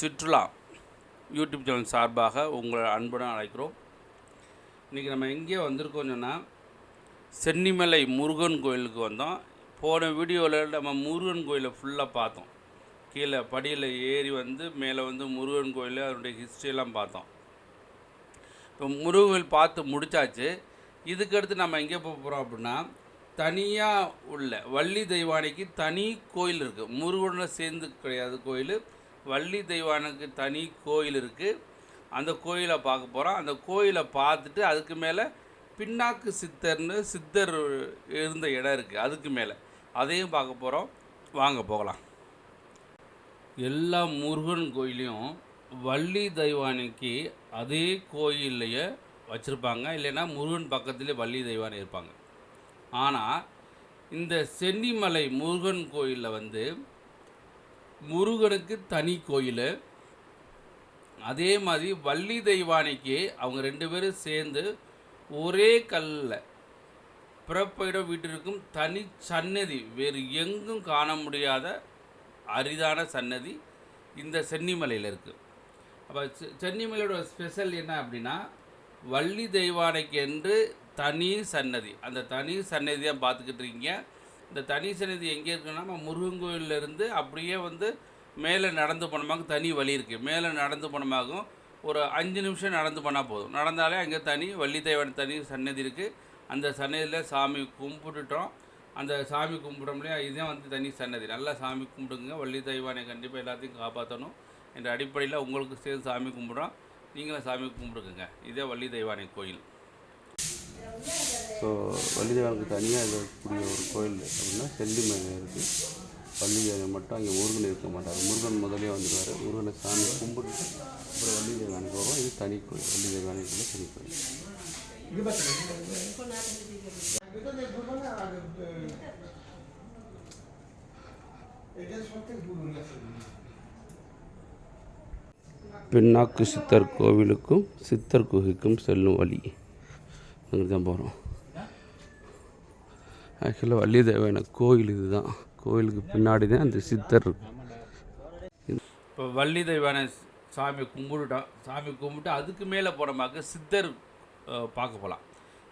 சுற்றுலா YouTube channel சார்பாக உங்களை அன்புடன் அழைக்கிறோம். இன்றைக்கி நம்ம எங்கே வந்திருக்கோம் சொன்னால் சென்னிமலை முருகன் கோயிலுக்கு வந்தோம். போன வீடியோவில் நம்ம முருகன் கோயிலை ஃபுல்லாக பார்த்தோம். கீழே படியில் ஏறி வந்து மேலே வந்து முருகன் கோயில் அதனுடைய ஹிஸ்ட்ரியெல்லாம் பார்த்தோம். இப்போ முருகன் கோயில் பார்த்து முடிச்சாச்சு. இதுக்கடுத்து நம்ம எங்கே போக போகிறோம் அப்படின்னா தனியாக உள்ள வள்ளி தெய்வானைக்கு தனி கோயில் இருக்குது முருகனோட சேர்ந்து கிடையாது கோயில். வள்ளி தெய்வானுக்கு தனி கோயில் இருக்குது அந்த கோயிலை பார்க்க போகிறோம் அந்த கோயிலை பார்த்துட்டு அதுக்கு மேலே பின்னாக்கு சித்தர்னு சித்தர் இருந்த இடம் இருக்குது அதுக்கு மேலே. அதையும் பார்க்க போகிறோம் வாங்க போகலாம். எல்லா முருகன் கோயிலையும் வள்ளி தெய்வானைக்கு அதே கோயில்லையே வச்சுருப்பாங்க. இல்லைன்னா முருகன் பக்கத்துலேயே வள்ளி தெய்வானை இருப்பாங்க. ஆனால் இந்த சென்னிமலை முருகன் கோயிலில் வந்து முருகனுக்கு தனி கோயில். அதே மாதிரி வள்ளி தெய்வானைக்கு அவங்க ரெண்டு பேரும் சேர்ந்து ஒரே கல்லில் பிறப்பிடம் வீட்டிற்கும் தனி சன்னதி வேறு எங்கும் காண முடியாத அரிதான சன்னதி இந்த சென்னிமலையில் இருக்குது அப்போ செ- சென்னிமலையோட ஸ்பெஷல் என்ன அப்படின்னா வள்ளி தெய்வானைக்கு என்று தனி சன்னதி. அந்த தனி சன்னதியாக பார்த்துக்கிட்டு இருக்கீங்க. இந்த தனி சன்னதி எங்கே இருக்குன்னா நம்ம முருகன் கோயில்ல இருந்து அப்படியே வந்து மேலே நடந்து போனமாக தனி வழி இருக்குது மேலே நடந்து போனமாகும். ஒரு அஞ்சு நிமிஷம் நடந்து போனால் போதும். நடந்தாலே அங்கே தனி வள்ளித்தேவன் தனி சன்னதி இருக்குது அந்த சன்னதியில் சாமி கும்பிட்டுட்டோம். அந்த சாமி கும்பிடும்லையா இதுதான் வந்து தனி சன்னதி. நல்லா சாமி கும்பிடுங்க. வள்ளி தெய்வானை கண்டிப்பாக எல்லாத்தையும் காப்பாற்றணும் என்ற அடிப்படையில் உங்களுக்கு சேர்ந்து சாமி கும்பிடுறோம். நீங்களும் சாமி கும்பிடுங்க இதே வள்ளி தெய்வானை கோயில். ஸோ வள்ளிதேவனுக்கு தனியாக இருக்கக்கூடிய ஒரு கோயில் அப்படின்னா செல்லிமலை இருக்குது வள்ளிதேவன் மட்டும் அங்கே முருகன் இருக்க மாட்டார். முருகன் முதலே வந்துடுவார் முருகனை சாமி கும்பிட்டு அப்புறம் வள்ளிதேவானுக்கு வரும் இது தனி கோயில். வள்ளிதேவனுக்குள்ள தனி கோயில். பின்னாக்கு சித்தர் கோவிலுக்கும் சித்தர் குகைக்கும் செல்லும் வழி. அங்கே தான் போகிறோம் ஆக்சுவலாக வள்ளிதேவன கோயில் இதுதான். கோயிலுக்கு பின்னாடி தான் அந்த சித்தர் இருக்கும். இப்போ வள்ளி சாமி கும்பிட்டுட்டோம் சாமி கும்பிட்டு அதுக்கு மேலே போனோமாக்க சித்தர் பார்க்க போகலாம்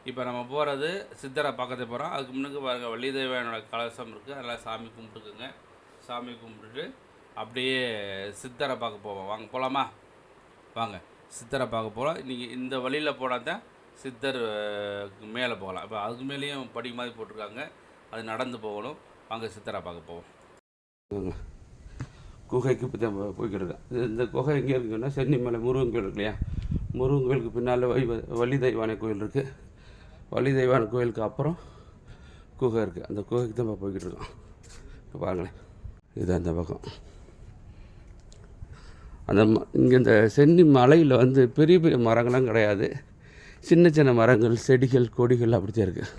இப்போ நம்ம போகிறது சித்தரை பக்கத்து போகிறோம் அதுக்கு முன்னுக்கு பாருங்கள் வள்ளி தெய்வானோட கலசம் இருக்குது அதெல்லாம் சாமி கும்பிட்டுக்குங்க. சாமி கும்பிட்டுட்டு அப்படியே சித்தரை பார்க்க போவோம். வாங்க போகலாமா வாங்க சித்தரை பார்க்க போகிறோம் இன்றைக்கி இந்த வழியில் போனால் தான் சித்தர் மேலே போகலாம். இப்போ அதுக்கு மேலேயும் படி மாதிரி போட்டிருக்காங்க. அது நடந்து போகணும். வாங்க சித்தரை பார்க்க போவோம். குகைக்கு இப்போ தான் போய்கிட்டு இருக்கேன் இந்த குகை எங்கே இருக்குன்னா சென்னிமலை முருகன் கோயில் இருக்கு இல்லையா? முருகன் கோயிலுக்கு பின்னால் வள்ளி தெய்வானை கோயில் இருக்குது வள்ளி தெய்வான கோயிலுக்கு அப்புறம் குகை இருக்குது அந்த குகைக்கு தான் இப்போ போய்கிட்டு இருக்கோம். இப்போ பாருங்களேன். இது அந்த பக்கம். அந்த இங்கே இந்த சென்னி மலையில் வந்து பெரிய பெரிய மரங்கள்லாம் கிடையாது. சின்ன சின்ன மரங்கள் செடிகள் கொடிகள் அப்படித்தான் இருக்குது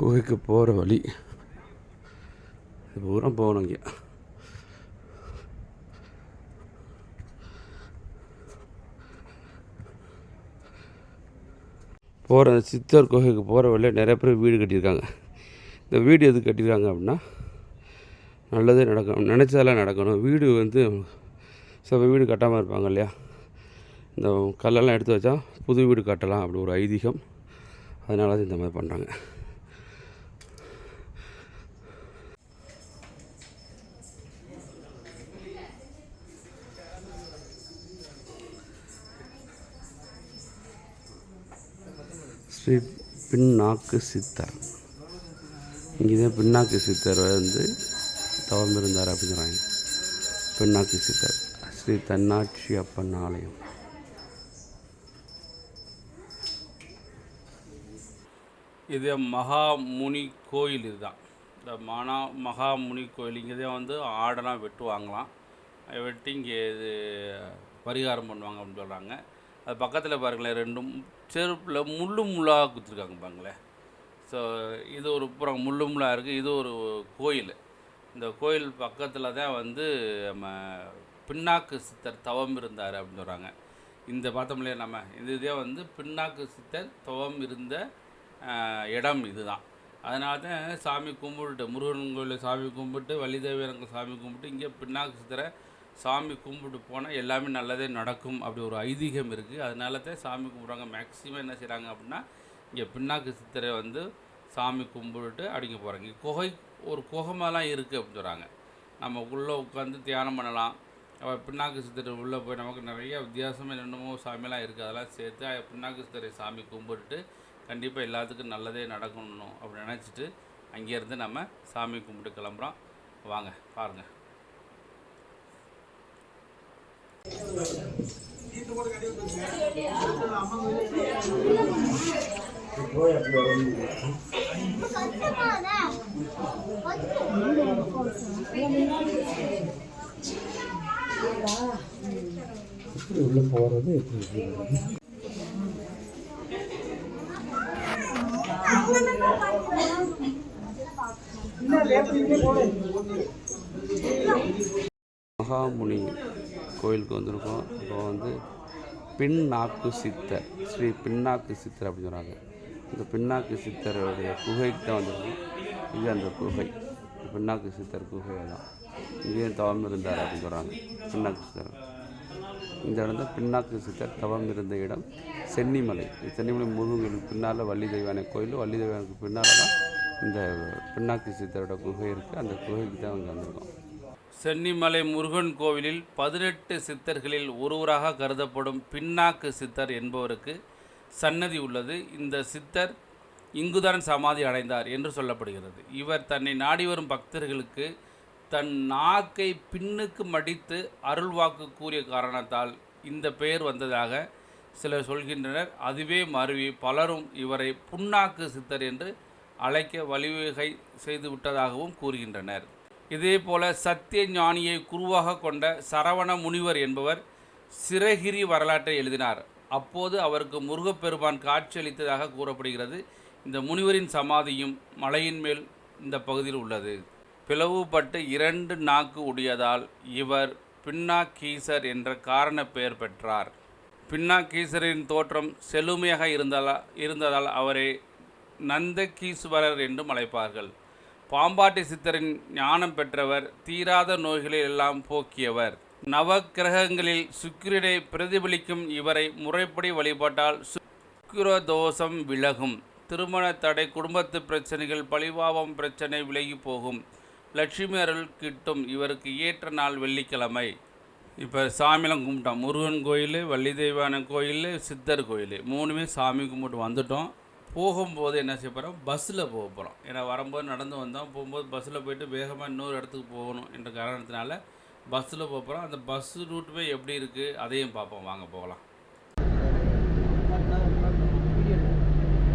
குகைக்கு போகிற வழி. இது பூரா போகணும் இங்கே. போகிற சித்தர் குகைக்கு போகிற வழியில் நிறைய பேர் வீடு கட்டியிருக்காங்க. இந்த வீடு எது கட்டியிருக்காங்க அப்படின்னா நல்லதே நடக்கணும் நினச்சதெல்லாம் நடக்கணும். வீடு வந்து சில வீடு கட்டாமல் இருப்பாங்க இல்லையா? இந்த கல்லெல்லாம் எடுத்து வச்சா புது வீடு கட்டலாம் அப்படி ஒரு ஐதீகம். அதனால தான் இந்த மாதிரி பண்ணுறாங்க ஸ்ரீ பின்னாக்கு சித்தர். இங்கே தான் பின்னாக்கு சித்தர் வந்து தவமிருந்தார் அப்படிங்கிறாங்க பின்னாக்கு சித்தர். ஸ்ரீ தன்னாட்சி அப்பன் ஆலயம். இது மகாமுனி கோயில் இதுதான். இந்த மனா மகாமுனி கோயில். இங்கே தான் வந்து ஆடெல்லாம் வெட்டுவாங்களாம் வெட்டி இங்கே இது பரிகாரம் பண்ணுவாங்க அப்படின்னு சொல்கிறாங்க அது பக்கத்தில் பாருங்களேன் ரெண்டும் செருப்பில் முள்ளு முள்ளாக குத்துருக்காங்க பாருங்களேன். ஸோ இது ஒரு புறம் முள்ளு முள்ளாக இருக்குது இது ஒரு கோயில். இந்த கோயில் பக்கத்தில் தான் வந்து நம்ம பின்னாக்கு சித்தர் தவம் இருந்தார் அப்படின்னு சொல்கிறாங்க இந்த பார்த்தோம் இல்லையா நம்ம இந்த இதே வந்து பின்னாக்கு சித்தர் தவம் இருந்த இடம் இதுதான். அதனால தான் சாமி கும்பிட்டு முருகன் கோயிலில் சாமி கும்பிட்டு வள்ளிதேவியரங்க சாமி கும்பிட்டு இங்கே பின்னாக்கு சித்தரை சாமி கும்பிட்டு போனால் எல்லாமே நல்லதே நடக்கும். அப்படி ஒரு ஐதீகம் இருக்குது அதனால தான் சாமி கும்பிட்றாங்க. மேக்ஸிமம் என்ன செய்கிறாங்க அப்படின்னா இங்கே பின்னாக்கு சித்தரை வந்து சாமி கும்பிட்டுட்டு அடிக்க போகிறாங்க இங்கே குகை ஒரு குகமெல்லாம் இருக்குது அப்படின்னு சொல்கிறாங்க நம்ம உள்ளே உட்காந்து தியானம் பண்ணலாம். அப்ப பின்னாக்கு சித்திரை உள்ளே போய் நமக்கு நிறைய வித்தியாசமாக என்னென்னமோ சாமியெல்லாம் இருக்குது அதெல்லாம் சேர்த்து பின்னாக்கு சித்தரை சாமி கும்பிட்டுட்டு கண்டிப்பாக எல்லாத்துக்கும் நல்லதே நடக்கணும் அப்படின்னு நினச்சிட்டு அங்கேருந்து நம்ம சாமி கும்பிட்டு கிளம்புறோம். வாங்க பாருங்கள் உள்ள போறது எப்படி மகாமுனி கோயிலுக்கு வந்திருக்கோம். இப்போ வந்து பின்னாக்கு சித்தர் ஸ்ரீ பின்னாக்கு சித்தர் அப்படின்னு சொல்கிறாங்க இந்த பின்னாக்கு சித்தருடைய குகைக்கு தான் வந்திருக்கோம் இது அந்த குகை. பின்னாக்கு சித்தர் குகை தான் இங்கேயும் தவம் இருந்தார் அப்படின்னு சொல்கிறாங்க பின்னாக்கு சித்தர். இந்த இடம் தான் பின்னாக்கு சித்தர் தவம் இருந்த இடம். சென்னிமலை. சென்னிமலை முருகனுக்கு பின்னால் வள்ளி தெய்வானை கோயில். வள்ளி தெய்வானுக்கு பின்னால் தான் இந்த பின்னாக்கு சித்தரோட குகை இருக்குது அந்த குகைக்கு தான் இங்கே வந்திருக்கோம். சென்னிமலை முருகன் கோவிலில் பதினெட்டு சித்தர்களில் ஒருவராக கருதப்படும் பின்னாக்கு சித்தர் என்பவருக்கு சன்னதி உள்ளது. இந்த சித்தர் இங்குதான் சமாதி அடைந்தார் என்று சொல்லப்படுகிறது. இவர் தன்னை நாடி வரும் பக்தர்களுக்கு தன் நாக்கை பின்னுக்கு மடித்து அருள்வாக்கு கூறிய காரணத்தால் இந்த பெயர் வந்ததாக சிலர் சொல்கின்றனர். அதுவே மருவி பலரும் இவரை புண்ணாக்கு சித்தர் என்று அழைக்க வழிவகை செய்து விட்டதாகவும் கூறுகின்றனர். இதேபோல சத்திய ஞானியை குருவாக கொண்ட சரவண முனிவர் என்பவர் சிறகிரி வரலாற்றை எழுதினார். அப்போது அவருக்கு முருகப்பெருமான் காட்சியளித்ததாக கூறப்படுகிறது. இந்த முனிவரின் சமாதியும் மலையின் மேல் இந்த பகுதியில் உள்ளது. பிளவுபட்டு இரண்டு நாக்கு உடையதால் இவர் பின்னாக்கீசர் என்ற காரண பெயர் பெற்றார். பின்னாக்கீசரின் தோற்றம் செழுமையாக இருந்தாலா இருந்ததால் அவரை நந்தகீஸ்வரர் என்றும் அழைப்பார்கள். பாம்பாட்டி சித்தரின் ஞானம் பெற்றவர் தீராத நோய்களை எல்லாம் போக்கியவர். நவக்கிரகங்களில் சுக்கிரனை பிரதிபலிக்கும் இவரை முறைப்படி வழிபட்டால் சுக்கிர தோஷம் விலகும். திருமண தடை குடும்பத்து பிரச்சனைகள் பழிபாவம் பிரச்சனை விலகி போகும். லட்சுமி அருள் கிட்டும் இவருக்கு ஏற்ற நாள் வெள்ளிக்கிழமை. இப்போ சாமிலாம் கும்பிட்டோம் முருகன் கோயில் வள்ளி தெய்வான கோயில் சித்தர் கோயில். மூணுமே சாமி கும்பிட்டு வந்துட்டோம். போகும்போது என்ன செய்ய போகிறோம் பஸ்ஸில் போக போகிறோம் ஏன்னா வரும்போது நடந்து வந்தோம். போகும்போது பஸ்ஸில் போயிட்டு வேகமாக இன்னொரு இடத்துக்கு போகணும் என்ற காரணத்தினால பஸ்ஸில் போக போகிறோம். அந்த பஸ் ரூட் போய் எப்படி இருக்குது அதையும் பார்ப்போம். வாங்க போகலாம்.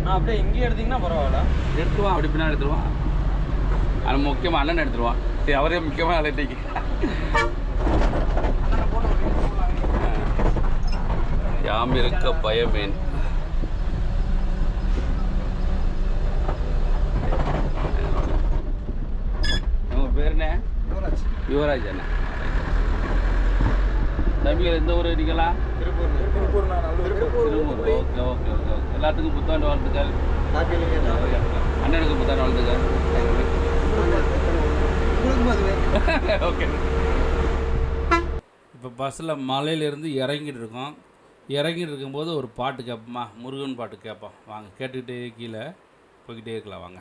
ஆ அப்படியே இங்கே எடுத்தீங்கன்னா பரவாயில்ல. எடுத்துருவான் அப்படி பின்னாடி எடுத்துருவான் அது முக்கியமாக அண்ணன் எடுத்துருவான் சரி அவரே முக்கியமாக அலட்டிக்கு யாம் இருக்க பயமேன். உங்கள் பேர் என்ன? யுவராஜ் அண்ணா. தம்பிகள் எந்த ஊர் நீங்களா? Tiruppur Tiruppur. Tiruppur okay okay okay okay. எல்லாத்துக்கும் புத்தாண்டு வாழ்த்துக்கள். அண்ணனுக்கு புத்தாண்டு வாழ்த்துக்கள். ஓகே. இப்போ பஸ்ஸில் மலையிலேருந்து இறங்கிட்டு இருக்கோம். இறங்கிட்டு இருக்கும்போது ஒரு பாட்டு கேட்போமா? முருகன் பாட்டு கேட்போம். வாங்க கேட்டுக்கிட்டே கீழே போய்கிட்டே இருக்கலாம். வாங்க.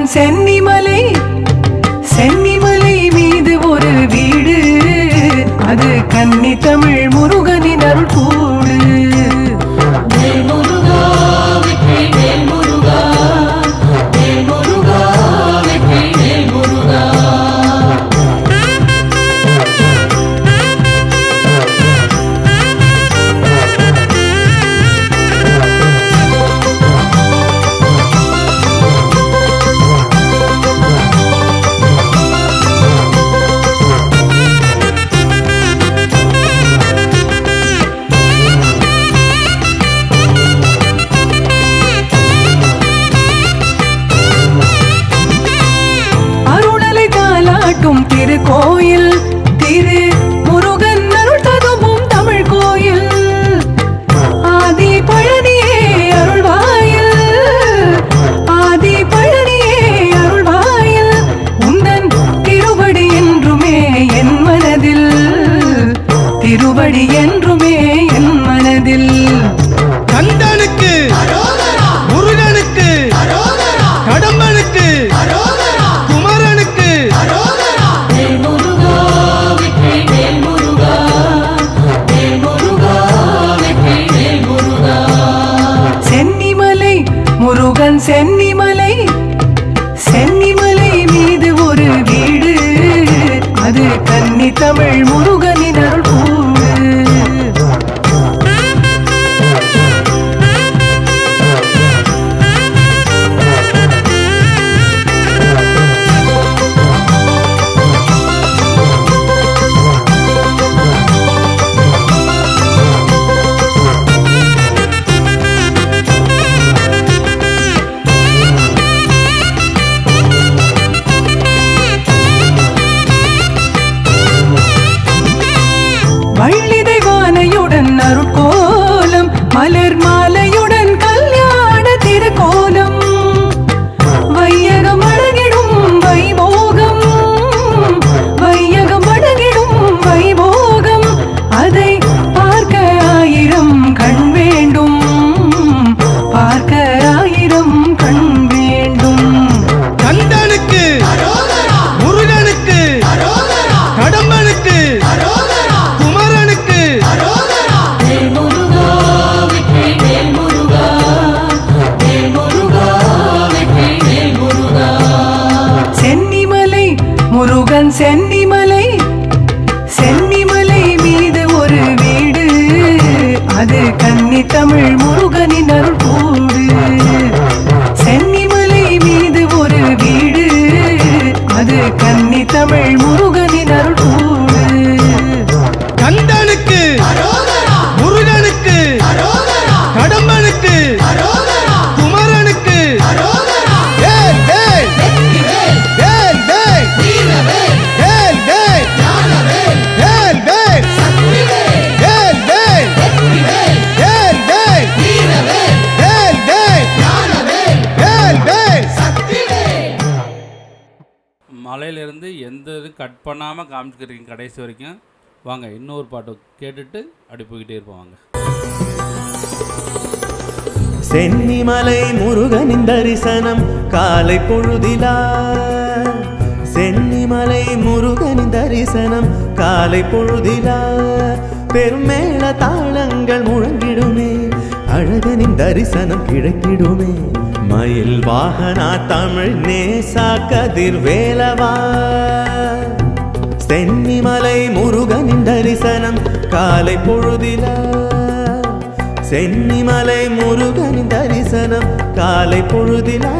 முருகன் சென்னிமலை சென்னிமலை மீது ஒரு வீடு. அது கன்னி தமிழ் முருகனின் அருள் கூடு. திருக்கோயில். கன்னி தமிழ் முருகனின் கட் பண்ணாமல் காமிச்சுக்கிறீங்க கடைசி வரைக்கும். வாங்க இன்னொரு பாட்டு கேட்டுட்டு அப்படி போய்கிட்டே இருப்போம் வாங்க. சென்னிமலை முருகனின் தரிசனம் காலை பொழுதிலா. சென்னிமலை முருகனின் தரிசனம் காலை பொழுதிலா. பெருமேள தாளங்கள் முழங்கிடுமே அழகனின் தரிசனம் கிடைக்கிடுமே. மயில் வாகனா தமிழ் நேசா கதிர் வேலவா சென்னிமலை முருகனின் தரிசனம் காலை பொழுதில. சென்னிமலை முருகனின் தரிசனம் காலை பொழுதிலா.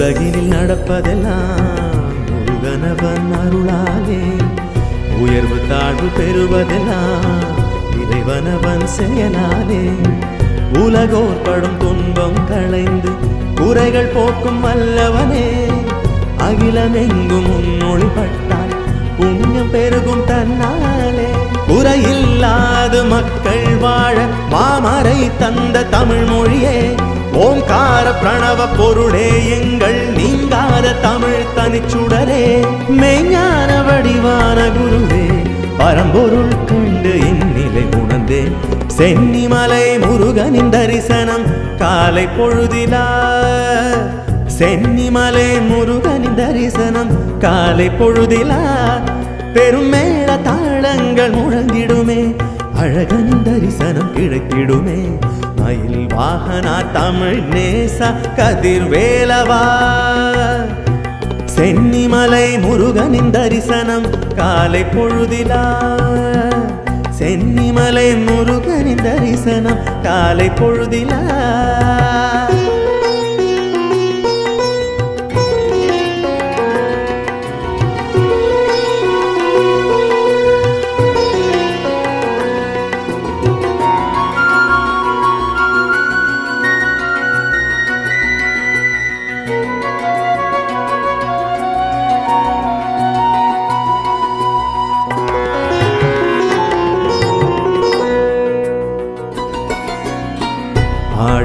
உலகினில் நடப்பதெல்லாம் முருகனவன் அருளாலே. உயர்வு தாழ்வு பெறுவதெல்லாம் இறைவனவன் செயலாலே. உலகோர் படும் துன்பம் களைந்து குறைகள் போக்கும் வல்லவனே. அகிலமெங்கும் உன்னொளி புண்ணியம் பெருகும் தன்னாலே. குறையில்லாது மக்கள் வாழ மாமரை தந்த தமிழ் மொழியே. ஓம்கார பிரணவ பொருளே எங்கள் நீங்காத தமிழ் தனிச்சுடரே மெய்ஞான வடிவான குருவே பரம்பொருள் கண்டு இந்நிலை உணர்ந்தேன் சென்னிமலை முருகனின் தரிசனம் காலை பொழுதிலா சென்னிமலை முருகனின் தரிசனம் காலை பொழுதிலா. பெருமேள தாளங்கள் முழங்கிடுமே அழகன் தரிசனம் கிடைத்திடுமே. மயில் வாகனா தமிழ் நேச கதிர்வேலவா சென்னிமலை முருகனின் தரிசனம் காலை பொழுதிலா? சென்னிமலை முருகனின் தரிசனம் காலை பொழுதிலா?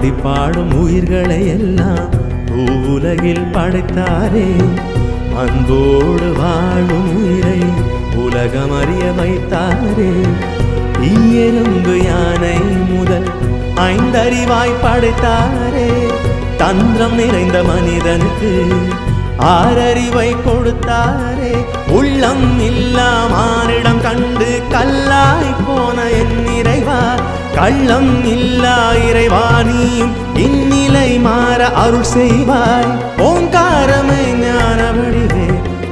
ஆடி பாடும் உயிர்களை எல்லாம் பூவுலகில் படைத்தாரே. அன்போடு வாழும் உயிரை உலகம் அறிய வைத்தாரே. ஈயெலும்பு யானை முதல் ஐந்தறிவாய் படைத்தாரே. தந்திரம் நிறைந்த மனிதனுக்கு ஆறறிவை கொடுத்தாரே. உள்ளம் இல்லா மானிடம் கண்டு கல்லாய் போன என் இறைவா. கள்ளம் இல்லா இறைவா நீயும் இந்நிலை மாற அருள் செய்வாய். ஓங்காரமே ஞான வடிவே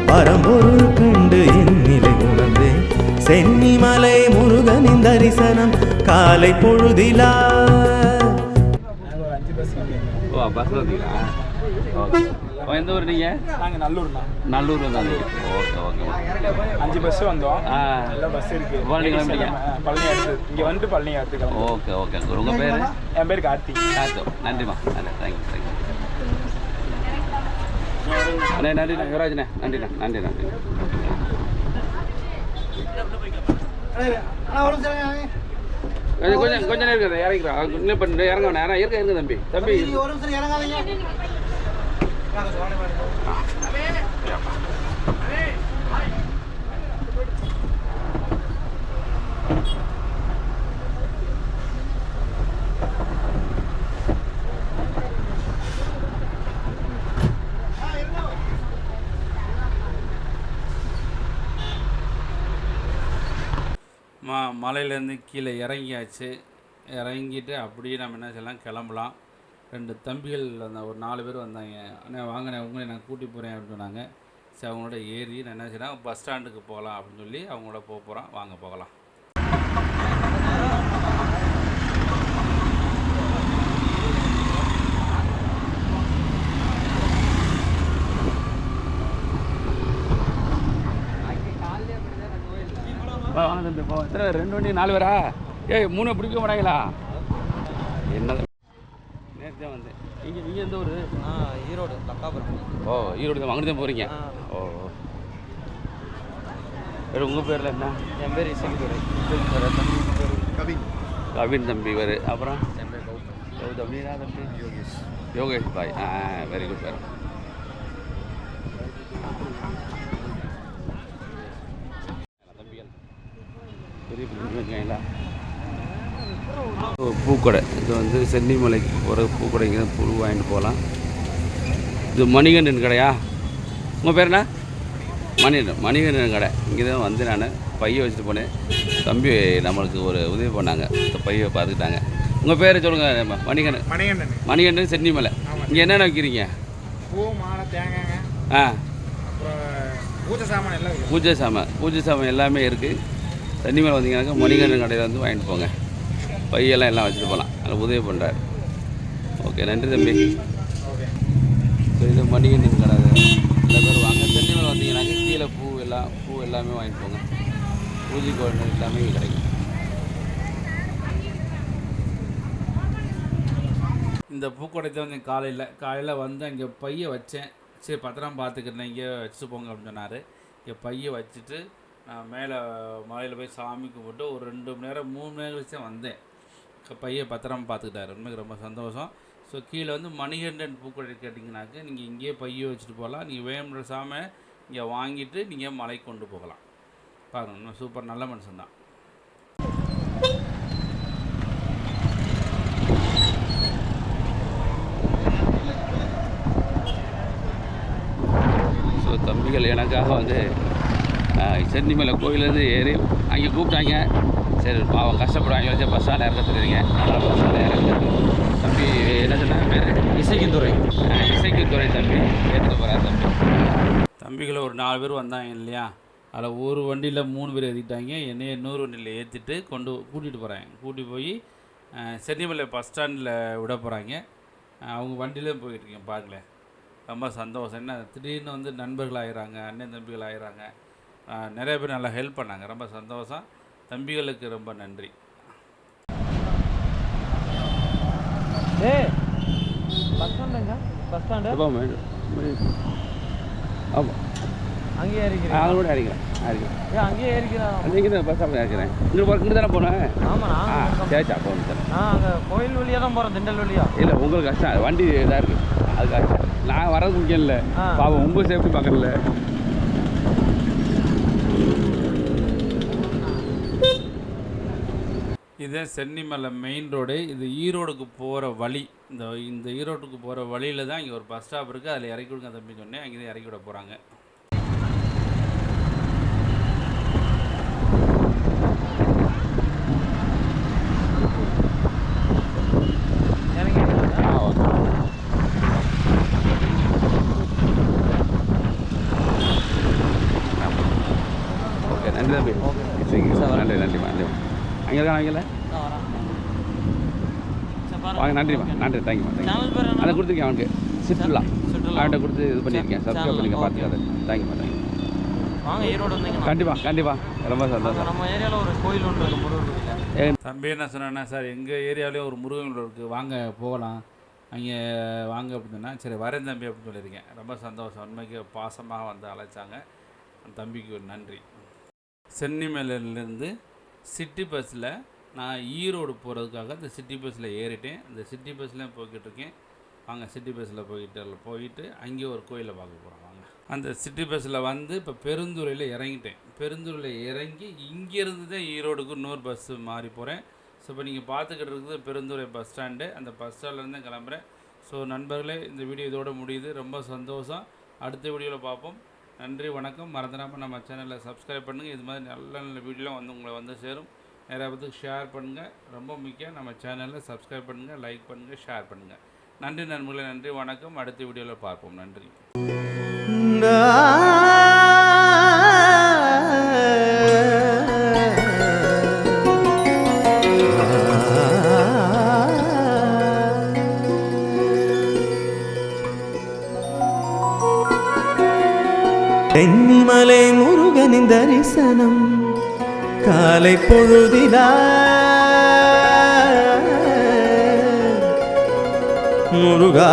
பரம்பொருள் கண்டு இந்நிலை உணர்ந்தே. சென்னிமலை முருகனின் தரிசனம் காலை பொழுதிலா. ஓகே ஓ, எந்த ஊர் நீங்கள் நாங்கள் நல்லூர்ண்ணா. நல்லூர் வந்தாங்க ஓகே ஓகே ஓகே. அஞ்சு பஸ் வந்தோம். ஆ. நல்ல பஸ் இருக்கு. பழனி கிளம்பிட்டீங்க? பழனி அடுத்து இங்கே வந்துட்டு பழனி அடுத்து கிளம்பும் ஓகே. ஓகே உங்கள் பேர்? என் பேர் கார்த்தி. காத்தோ நன்றிம்மா நன்றி தேங்க்யூ தேங்க்யூ அண்ணே நன்றிண்ணா யுவராஜ்ண்ணே நன்றிண்ணா நன்றி நன்றி கொஞ்சம் கொஞ்சம் கொஞ்சம் நேரம் இருக்குது இறங்கிக்கிறோம். இன்னும் பண்ணி இறங்க நேரம் இருக்க இருங்க தம்பி தம்பி மலையிலேருந்து கீழே இறங்கியாச்சு. இறங்கிட்டு அப்படியே நம்ம என்ன செய்யலாம்? கிளம்பலாம். ரெண்டு தம்பிகள் அந்த ஒரு நாலு பேர் வந்தாங்க. அண்ணே வாங்கண்ணே உங்களை நான் கூட்டி போகிறேன் அப்படின்னு சொன்னாங்க. சரி அவங்களோட ஏறி நான் என்ன செய்யலாம் பஸ் ஸ்டாண்டுக்கு போகலாம் அப்படின்னு சொல்லி அவங்களோட போக போகிறோம் வாங்க போகலாம். வாங்க தம்பி போ எத்தனை ரெண்டு வண்டி நாலு பேரா? ஏய் மூணு பிடிக்க மாட்டாங்களா? என்ன நேற்று தான் வந்தேன் நீங்கள் நீங்கள் எந்த ஊர் ஈரோடு லக்காபுரம். ஓ ஈரோடு தான் அங்கிட்டு தான் போகிறீங்க ஓ. வேறு உங்கள் பேரில் என்ன? என் பேர் இசைக்குதுரை கவின். தம்பி இவர். அப்புறம்? கௌதம். நீரா தம்பி யோகேஷ். யோகேஷ் பாய் ஆ வெரி குட் சார் தம்பிகள். பெரிய பிள்ளைங்க இருக்காங்களா ஓ, பூக்கடை. இது வந்து சென்னிமலைக்கு போகிற பூக்கடை. இங்கே தான் பூ வாங்கிட்டு போகலாம். இது மணிகண்டன் கடையா? உங்கள் பேர் என்ன? மணிகண்டன். மணிகண்டன் கடை. இங்கே தான் வந்து நான் பையை வச்சுட்டு போனேன். தம்பி நம்மளுக்கு ஒரு உதவி பண்ணாங்க. இந்த பையை பார்த்துக்கிட்டாங்க. உங்கள் பேர் சொல்லுங்கள் மணிகண்டன். மணிகண்டன். மணிகண்டன் சென்னிமலை. இங்கே என்னென்ன வைக்கிறீங்க? பூ மாலை தேங்காய்ங்க. ஆ. பூஜை சாமான் எல்லாம் பூஜை சாமான். பூஜை சாமான் எல்லாமே இருக்குது சென்னிமலை வந்தீங்கன்னாக்கா மணிகண்டன் கடையில் வந்து வாங்கிட்டு போங்க. பையெல்லாம் எல்லாம் வச்சுட்டு போகலாம். அதில் உதவி பண்ணுறாரு ஓகே நன்றி தம்பி. ஸோ இது மணிகண்டன் கடை கிடையாது சில பேர் வாங்க. சென்னிமலை வந்தீங்கன்னாக்கா கீழே பூ எல்லாம் பூ எல்லாமே வாங்கிட்டு போங்க. பூஜை கோயில் எல்லாமே கிடைக்கும். இந்த பூக்கடைத்தை வந்து காலையில் காலையில் வந்து அங்கே பையை வச்சேன். சரி பத்திரம் பார்த்துக்கிறேன். இங்கே வச்சுட்டு போங்க அப்படின்னு சொன்னார். இங்கே பையை வச்சுட்டு நான் மேலே மலையில் போய் சாமி கும்பிட்டு ஒரு ரெண்டு மணி நேரம் மூணு மணி நேரம் கழிச்சு வந்தேன். பையன் பத்திரமா பார்த்துக்கிட்டாரு உண்மைக்கு ரொம்ப சந்தோஷம். ஸோ கீழே வந்து மணிகண்டன் பூக்கடை கேட்டிங்கனாக்க நீங்கள் இங்கேயே பையை வச்சுட்டு போகலாம். நீங்கள் வேணுன்ற சாமை இங்கே வாங்கிட்டு நீங்கள் மலைக்கு கொண்டு போகலாம். பாருங்கள் இன்னும் சூப்பர் நல்ல மனுஷன் தான் ஸோ தம்பிகள் எனக்காக வந்து சென்னிமலை கோயிலேருந்து ஏறி அங்கே கூப்பிட்டாங்க. சரி பாவம் கஷ்டப்படுவாங்க. வச்சு பஸ் ஸ்டாண்டில் இறக்க சொல்லிடுங்க அதனால் பஸ் ஸ்டாண்டில் இறக்க தம்பி என்ன சொன்னாங்க பேர்? இசைக்கு துறை தம்பி. ஏற்றுக்க போகிறார் தம்பி. தம்பிகளை ஒரு நாலு பேர் வந்தாங்க இல்லையா? அதில் ஒரு வண்டியில் மூணு பேர் ஏற்றிட்டாங்க என்னைய இன்னொரு வண்டியில் ஏற்றிட்டு கொண்டு கூட்டிகிட்டு போகிறாங்க கூட்டி போய் சென்னிமலை பஸ் ஸ்டாண்டில் விட போகிறாங்க அவங்க வண்டியிலே போயிட்டு இருக்கேன் பாருங்களேன் ரொம்ப சந்தோஷம். என்ன திடீர்னு வந்து நண்பர்கள் ஆயிடுறாங்க அண்ணன் தம்பிகள் ஆயிடுறாங்க. அஹ், நிறைய பேர் நல்லா ஹெல்ப் பண்ணாங்க. ரொம்ப சந்தோஷம். தம்பிகளுக்கு ரொம்ப நன்றி. டேய் பஸ் ஸ்டாண்டுங்க பஸ் ஸ்டாண்டு ஆமாம் அங்கேயே இருக்கிறேன் நான் கூட இறக்கிறேன் இறக்கிறேன் ஏ அங்கேயே இருக்கிறேன் அந்த இங்கே தான் பஸ் ஸ்டாண்டில் இறக்கிறேன் இங்கே போ இங்கே தானே போனேன்? ஆமாம் ஆ நான் சேச்சா போகணும் சார் நான் அங்கே கோயில் வழியாக தான் போகிறேன் திண்டல் வழியா. இல்லை உங்களுக்கு கஷ்டம். வண்டி இதாக இருக்குது அது கஷ்டம் நான் வரது முக்கியம் இல்லை. ஆ. பாவம் உங்கள் சேஃப்டி பார்க்கல இதுதான் சென்னிமலை மெயின் ரோடு இது ஈரோடுக்கு போகிற வழி. இந்த இந்த ஈரோட்டுக்கு போகிற வழியில் தான் இங்கே ஒரு பஸ் ஸ்டாப் இருக்குது அதில் இறக்கி விடுங்க தம்பி சொன்னேன். அங்கே தான் இறக்கி விட போகிறாங்க நன்றி தம்பி. நன்றி நன்றிம்மா நன்றி அங்கே இருக்காங்க அங்கே வாங்க நன்றிம்மா. நன்றி தேங்க்யூம்மா தேங்க்யூ அதை கொடுத்துருக்கேன் அவனுக்கு. சுற்றுலா. சுற்றுலா. அவன்கிட்ட கொடுத்து இது பண்ணியிருக்கேன். சப்ஸ்கிரைப் பண்ணிக்க okay. பார்த்துக்காது. தேங்க்யூம்மா தேங்க்யூ வாங்க ஈரோடு வந்தீங்கன்னா கண்டிப்பாக கண்டிப்பாக ரொம்ப சந்தோஷம். நம்ம ஏரியாவில் ஒரு கோயில் ஒன்று இருக்கு முருகர் கோயில் தம்பி என்ன சொன்னேன்னா சார் எங்கள் ஏரியாவிலே ஒரு முருகன் இருக்குது வாங்க போகலாம். அங்கே வாங்க அப்படின்னு சொன்னா சரி வரேன் தம்பி அப்படின்னு சொல்லியிருக்கேன். ரொம்ப சந்தோஷம். உண்மைக்கு பாசமாக வந்து அழைச்சாங்க. அந்த தம்பிக்கு ஒரு நன்றி. சென்னிமலையிலேருந்து சிட்டி பஸ்ஸில் நான் ஈரோடு போகிறதுக்காக இந்த சிட்டி பஸ்ஸில் ஏறிட்டேன். இந்த சிட்டி பஸ்ஸில் போய்கிட்டு இருக்கேன். வாங்க சிட்டி பஸ்ஸில் போய்கிட்டு போயிட்டு அங்கே ஒரு கோயிலை பார்க்க போகிறோம் வாங்க. அந்த சிட்டி பஸ்ஸில் வந்து இப்போ பெருந்துறையில் இறங்கிட்டேன். பெருந்துறையில் இறங்கி இங்கேருந்து தான் ஈரோடுக்கு இன்னொரு பஸ்ஸு மாறி போகிறேன் ஸோ இப்போ நீங்கள் பார்த்துக்கிட்டு இருக்குது பெருந்துறை பஸ் ஸ்டாண்டு அந்த பஸ் ஸ்டாண்ட்லேருந்து கிளம்புறேன். ஸோ நண்பர்களே இந்த வீடியோ இதோட முடியுது. ரொம்ப சந்தோஷம். அடுத்த வீடியோவில் பார்ப்போம். நன்றி வணக்கம். மறந்துடாமல் நம்ம சேனலில் சப்ஸ்கிரைப் பண்ணுங்கள் இது மாதிரி நல்ல நல்ல வீடியோலாம் வந்து உங்களை வந்து சேரும். நிறையா பேத்துக்கு ஷேர் பண்ணுங்கள் ரொம்ப முக்கியம். நம்ம சேனலில் சப்ஸ்கிரைப் பண்ணுங்கள் லைக் பண்ணுங்கள் ஷேர் பண்ணுங்கள் நன்றி நண்பர்களே நன்றி வணக்கம். அடுத்த வீடியோவில் பார்ப்போம். நன்றி. தென்னிமலை முருகனின் தரிசனம். காலை பொழுதினார். முருகா